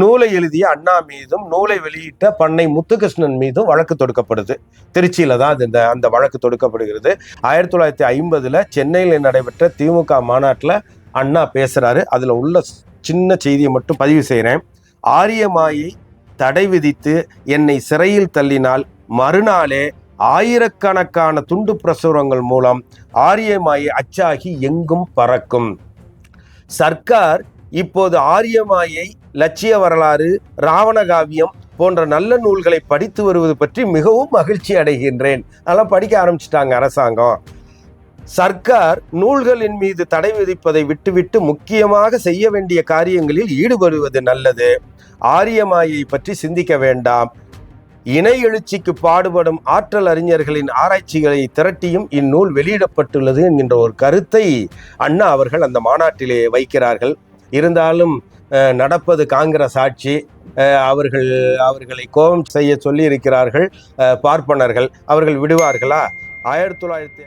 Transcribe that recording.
நூலை எழுதிய அண்ணா மீதும் நூலை வெளியிட்ட பண்ணை முத்துகிருஷ்ணன் மீதும் வழக்கு தொடுக்கப்படுது. திருச்சியில தான் அது இந்த அந்த வழக்கு தொடுக்கப்படுகிறது. ஆயிரத்தி தொள்ளாயிரத்தி ஐம்பதுல சென்னையில் நடைபெற்ற திமுக மாநாட்டில் அண்ணா பேசுறாரு. அதுல உள்ள சின்ன செய்தியை மட்டும் பதிவு செய்கிறேன் ஆரியமாயை தடை விதித்து என்னை சிறையில் தள்ளினால் மறுநாளே ஆயிரக்கணக்கான துண்டு பிரசுரங்கள் மூலம் ஆரியமாயை அச்சாகி எங்கும் பறக்கும். சர்க்கார் இப்போது ஆரியமாயை லட்சிய வரலாறு ராவணகாவியம் போன்ற நல்ல நூல்களை படித்து வருவது பற்றி மிகவும் மகிழ்ச்சி அடைகின்றேன். அதெல்லாம் படிக்க ஆரம்பிச்சிட்டாங்க அரசாங்கம். சர்க்கார் நூல்களின் மீது தடை விதிப்பதை விட்டுவிட்டு முக்கியமாக செய்ய வேண்டிய காரியங்களில் ஈடுபடுவது நல்லது. ஆரியமாயை பற்றி சிந்திக்க வேண்டாம். இணை எழுச்சிக்கு பாடுபடும் ஆற்றல் அறிஞர்களின் ஆராய்ச்சிகளை திரட்டியும் இந்நூல் வெளியிடப்பட்டுள்ளது என்கின்ற ஒரு கருத்தை அண்ணா அவர்கள் அந்த மாநாட்டிலே வைக்கிறார்கள். இருந்தாலும் நடப்பது காங்கிரஸ் ஆட்சி. அஹ், அவர்கள் அவர்களை கோபம் செய்ய சொல்லி இருக்கிறார்கள் பார்ப்பனர்கள். அவர்கள் விடுவார்களா? ஆயிரத்தி தொள்ளாயிரத்தி